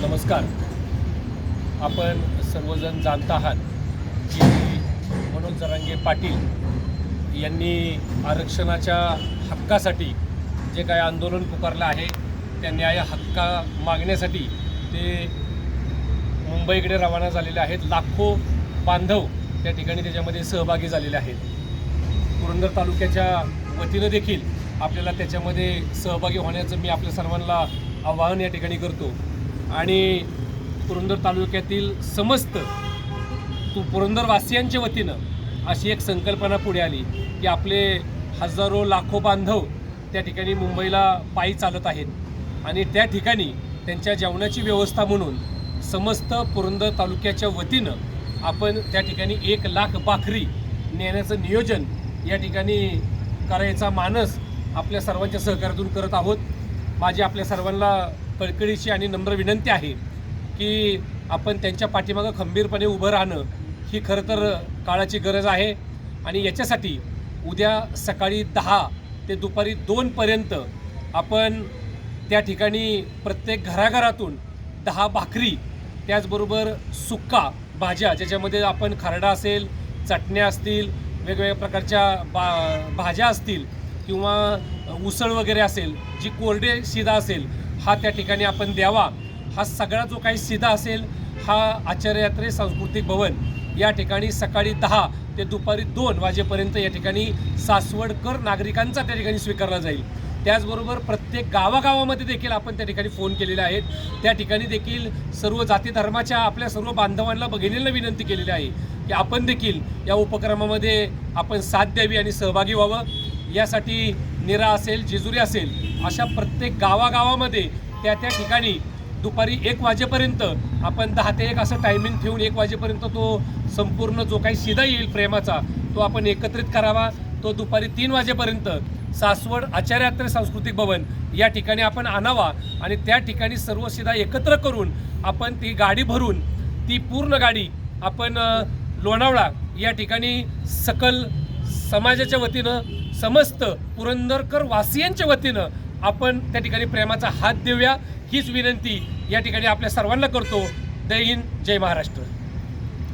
नमस्कार. आपण सर्वजण जाणत आहात की मनोज जरांगे पाटील यांनी आरक्षणाच्या हक्कासाठी जे काय आंदोलन पुकारलं आहे त्या न्याय हक्का मागण्यासाठी ते मुंबईकडे रवाना झालेले आहेत. लाखो बांधव त्या ठिकाणी त्याच्यामध्ये सहभागी झालेले आहेत. पुरंदर तालुक्याच्या वतीनं देखील आपल्याला त्याच्यामध्ये सहभागी होण्याचं मी आपल्या सर्वांना आवाहन या ठिकाणी करतो. आणि पुरंदर तालुक्यातील समस्त तू पुरंदरवासियांच्या वतीनं अशी एक संकल्पना पुढे आली की आपले हजारो लाखो बांधव त्या ठिकाणी मुंबईला पायी चालत आहेत. आणि त्या ठिकाणी त्यांच्या जेवणाची व्यवस्था म्हणून समस्त पुरंदर तालुक्याच्या वतीनं आपण त्या ठिकाणी एक लाख भाकरी नेण्याचं नियोजन या ठिकाणी करायचा मानस आपल्या सर्वांच्या सहकार्यातून करत आहोत. माझी आपल्या सर्वांना कळकळीची आणि नम्र विनंती आहे की आपण त्यांच्या पाठीमागं खंबीरपणे उभं राहणं ही खरं तर काळाची गरज आहे. आणि याच्यासाठी उद्या सकाळी दहा ते दुपारी दोनपर्यंत आपण त्या ठिकाणी प्रत्येक घराघरातून दहा भाकरी त्याचबरोबर सुक्का भाज्या ज्याच्यामध्ये आपण खरडा असेल चटण्या असतील वेगवेगळ्या प्रकारच्या बा भाज्या असतील किंवा उसळ वगैरे असेल जी कोरडे शिदा असेल हा त्या ठिकाणी आपण द्यावा. हा सगळा जो काही सिधा असेल हा आचार्यात्रे सांस्कृतिक भवन या ठिकाणी सकाळी दहा ते दुपारी दोन वाजेपर्यंत या ठिकाणी सासवडकर नागरिकांचा त्या ठिकाणी स्वीकारला जाईल. त्याचबरोबर प्रत्येक गावागावामध्ये देखील आपण त्या ठिकाणी फोन केलेले आहेत. त्या ठिकाणी देखील सर्व जाती धर्माच्या आपल्या सर्व बांधवांना बघिणींना विनंती केलेली आहे की आपण देखील या उपक्रमामध्ये आपण साथ द्यावी आणि सहभागी व्हावं. यासाठी निरा असेल जेजुरी असेल अशा प्रत्येक गावागावामध्ये त्या त्या ठिकाणी दुपारी एक वाजेपर्यंत आपण दहा ते एक असं टायमिंग ठेवून एक वाजेपर्यंत तो संपूर्ण जो काही शिदा येईल प्रेमाचा तो आपण एकत्रित करावा. तो दुपारी तीन वाजेपर्यंत सासवड आचार्यात्र सांस्कृतिक भवन या ठिकाणी आपण आणावा आणि त्या ठिकाणी सर्व शिदा एकत्र करून आपण ती गाडी भरून ती पूर्ण गाडी आपण लोणावळा या ठिकाणी सकल समाजाच्या वतीनं समस्त पुरंदरकर वासियांच्या वतीनं आपण त्या ठिकाणी प्रेमाचा हात देऊया. हीच विनंती या ठिकाणी आपल्या सर्वांना करतो. जय हिंद जय महाराष्ट्र.